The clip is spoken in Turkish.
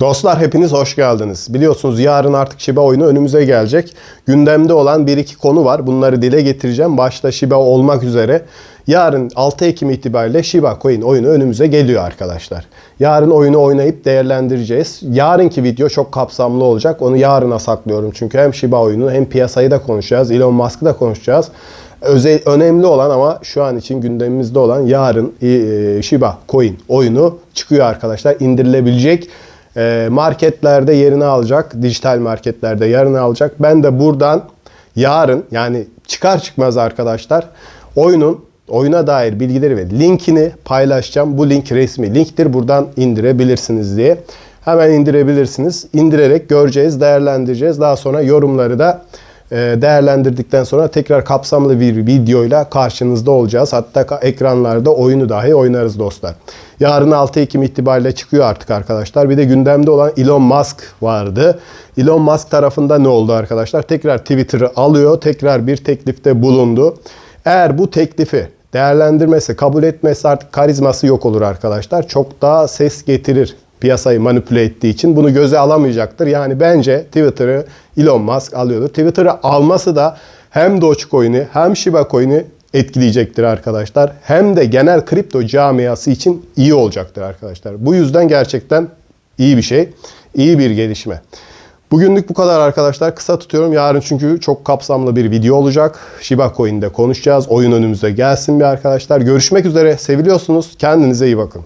Dostlar hepiniz hoş geldiniz. Biliyorsunuz yarın artık Shiba oyunu önümüze gelecek. Gündemde olan bir iki konu var. Bunları dile getireceğim. Başta Shiba olmak üzere. Yarın 6 Ekim itibariyle Shiba Coin oyunu önümüze geliyor arkadaşlar. Yarın oyunu oynayıp değerlendireceğiz. Yarınki video çok kapsamlı olacak. Onu yarına saklıyorum. Çünkü hem Shiba oyunu hem piyasayı da konuşacağız. Elon Musk'ı da konuşacağız. Özel, önemli olan ama şu an için gündemimizde olan yarın e, Shiba Coin oyunu çıkıyor arkadaşlar. İndirilebilecek. E, marketlerde yerini alacak. Dijital marketlerde yerini alacak. Ben de buradan yarın yani çıkar çıkmaz arkadaşlar oyunun oyuna dair bilgileri ve linkini paylaşacağım. Bu link resmi linktir. Buradan indirebilirsiniz diye. Hemen indirebilirsiniz. İndirerek göreceğiz, değerlendireceğiz. Daha sonra yorumları da değerlendirdikten sonra tekrar kapsamlı bir videoyla karşınızda olacağız. Hatta ekranlarda oyunu dahi oynarız dostlar. Yarın 6 Ekim itibariyle çıkıyor artık arkadaşlar. Bir de gündemde olan Elon Musk vardı. Elon Musk tarafında ne oldu arkadaşlar? Tekrar Twitter'ı alıyor. Tekrar bir teklifte bulundu. Eğer bu teklifi değerlendirmesi, kabul etmesi artık karizması yok olur arkadaşlar. Çok daha ses getirir piyasayı manipüle ettiği için bunu göze alamayacaktır. Yani bence Twitter'ı Elon Musk alıyordur. Twitter'ı alması da hem Dogecoin'i hem Shiba Coin'i etkileyecektir arkadaşlar. Hem de genel kripto camiası için iyi olacaktır arkadaşlar. Bu yüzden gerçekten iyi bir şey. iyi bir gelişme. Bugünlük bu kadar arkadaşlar. Kısa tutuyorum. Yarın çünkü çok kapsamlı bir video olacak. Shiba Coin'de konuşacağız. Oyun önümüze gelsin bir arkadaşlar. Görüşmek üzere. Seviliyorsunuz. Kendinize iyi bakın.